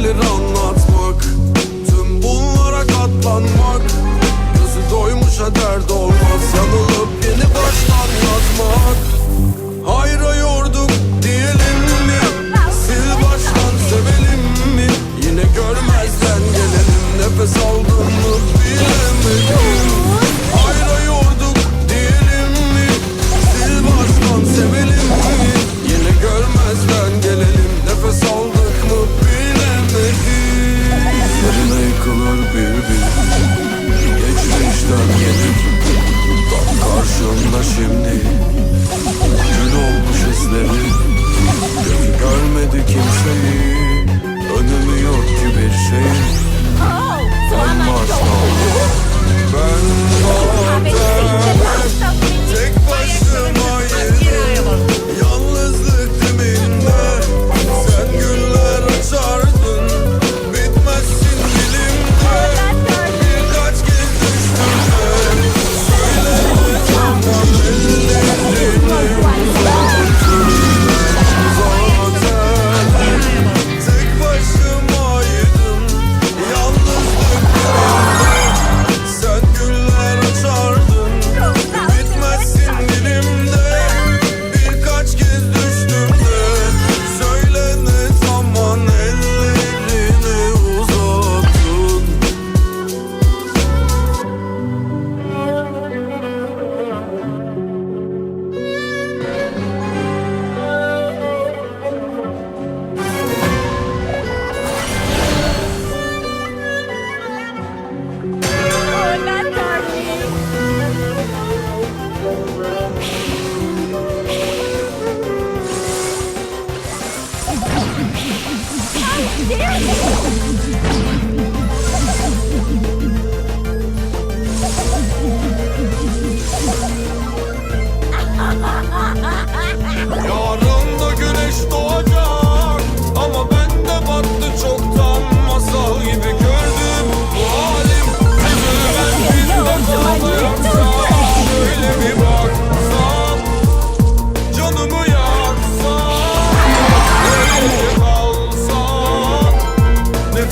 de zor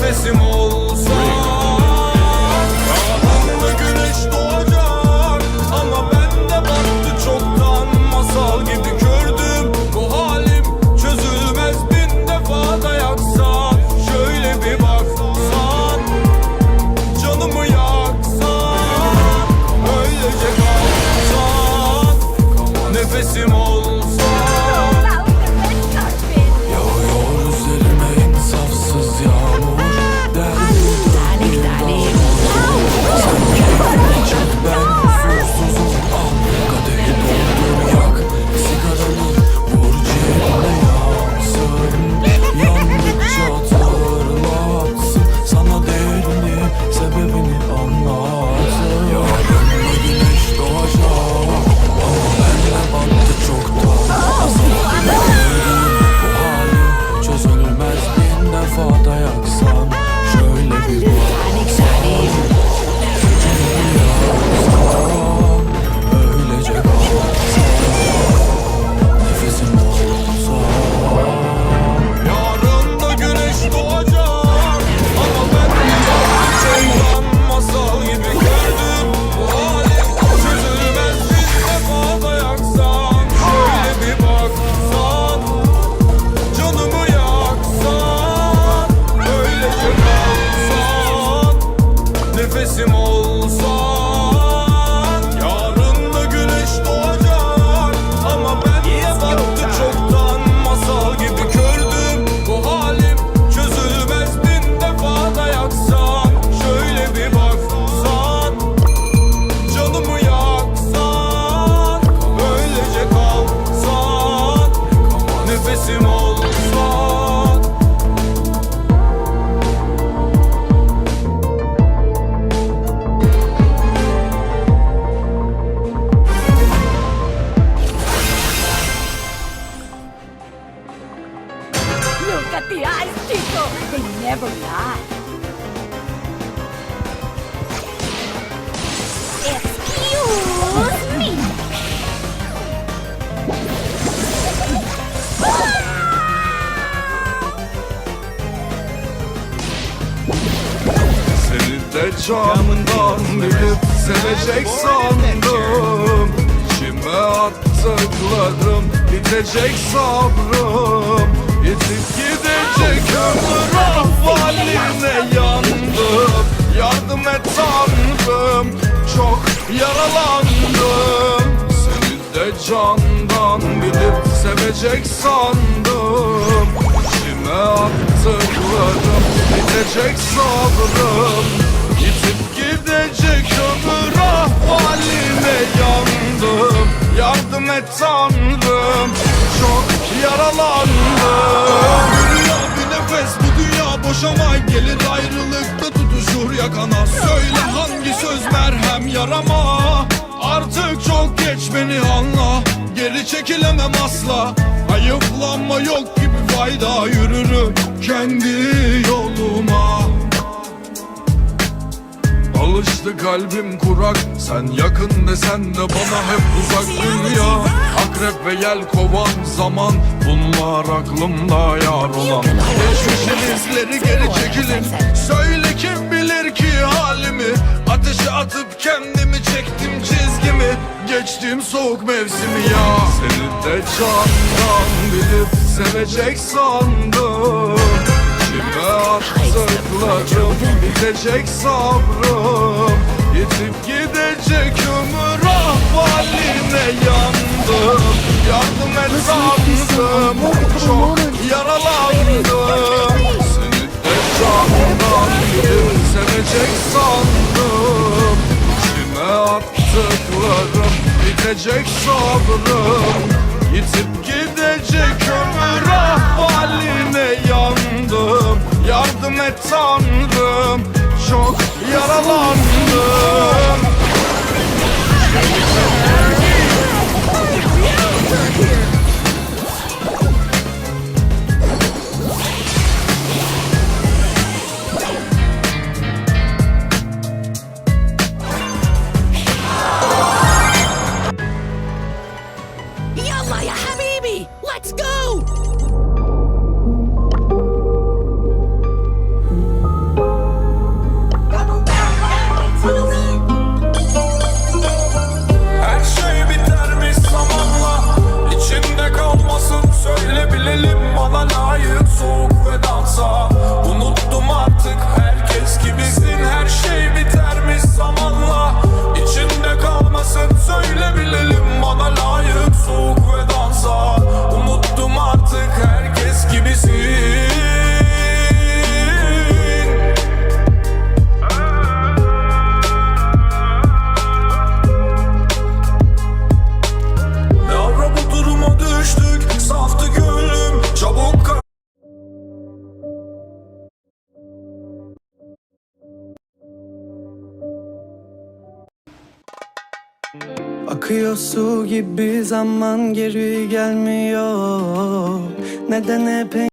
Professimos Look at the eyes, Chico. They never lie. Seni de candan bilip sevecek sandım İçime attıklarım bitecek sabrım Yetip gidecek ömür ahvaline yandım. Yardım et tanrım çok yaralandım. Seni de candan bilip sevecek sandım. İçime attıklarım bitecek sabrım. Yitip gidecek ömür ahvaline yandım. Yardım et tanrım çok yaralandım dünya boşama Gelir ayrılıkta tutuşur yakana. Söyle hangi söz merhem yarama. Artık çok geç beni anla. Geri çekilemem asla. Ayıplanma yok gibi fayda Yürürüm kendi yoluma. Alıştı kalbim kurak. Sen yakın desen de bana hep uzak dünya Akrep ve yel kovan zaman. Bunlar aklımda yar olan. Geçmişin izleri geri çekilin. Söyle kim bilir ki halimi? Ateşe atıp kendimi çektim çizgimi. Geçtim soğuk mevsimi ya. Seni de candan bilip sevecek sandım. Kime attıklarım bitecek sabrım. Yetip gidecek Et sandım çok yaralandım Seni de sevecek sandım Kime attıklarım bitecek sabrım ve Akıyor su gibi zaman geri gelmiyor. Neden hep